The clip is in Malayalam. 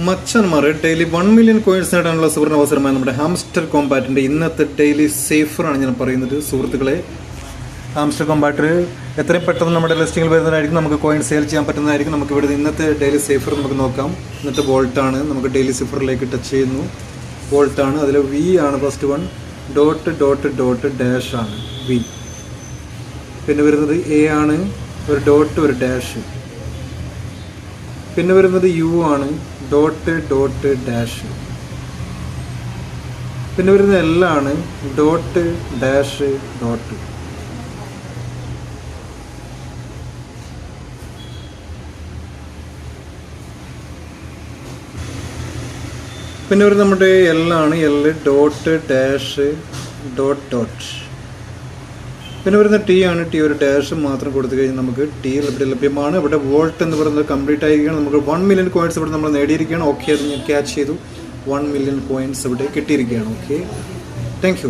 മച്ചന്മാർ ഡെയിലി വൺ മില്യൺ കോയിൻസ് നേടാനുള്ള സുവർണ അവസരമായ നമ്മുടെ ഹാംസ്റ്റർ കോമ്പാറ്റിന്റെ ഇന്നത്തെ ഡെയിലി സേഫറാണ് ഞാൻ പറയുന്നത് സുഹൃത്തുക്കളെ. ഹാംസ്റ്റർ കോമ്പാറ്റർ എത്രയും പെട്ടെന്ന് നമ്മുടെ ലിസ്റ്റിംഗിൽ വരുന്നതായിരിക്കും നമുക്ക് കോയിൻ സെയിൽ ചെയ്യാൻ പറ്റുന്നതായിരിക്കും. നമുക്ക് ഇവിടെ ഇന്നത്തെ ഡെയിലി സേഫർ നമുക്ക് നോക്കാം. ഇന്നത്തെ വോൾട്ടാണ് നമുക്ക് ഡെയിലി സേഫറിലേക്ക് ടച്ച് ചെയ്യുന്നു. വോൾട്ടാണ് അതിൽ വി ആണ് first one dot dot dot dash ആണ് വി പിന്നെ വരുന്നത് എ ആണ് ഒരു ഡോട്ട് ഒരു ഡാഷ് പിന്നെ വരുന്നത് യു ആണ്. ഡോട്ട് ഡോട്ട് ഡാഷ് പിന്നെ വരുന്നത് എൽ ആണ്. ഡോട്ട് ഡാഷ് ഡോട്ട് പിന്നെ വരുന്നത് നമ്മുടെ എൽ ആണ്. L dot dash dot dot പിന്നെ വരുന്ന ടി ആണ്. ടി ഒരു ഡാഷ് മാത്രം കൊടുത്തു കഴിഞ്ഞാൽ നമുക്ക് ടി ഇവിടെ ലഭ്യമാണ്. ഇവിടെ വോൾട്ട് എന്ന് പറയുന്നത് കംപ്ലീറ്റ് ആയിരിക്കുകയാണ്. നമുക്ക് വൺ മില്യൺ കോയിൻസ് ഇവിടെ നമ്മൾ നേടിയിരിക്കുകയാണ്. ഓക്കെ അത് ഞാൻ ക്യാച്ച് ചെയ്തു. വൺ മില്യൺ കോയിൻസ് ഇവിടെ കിട്ടിയിരിക്കുകയാണ്. Okay thank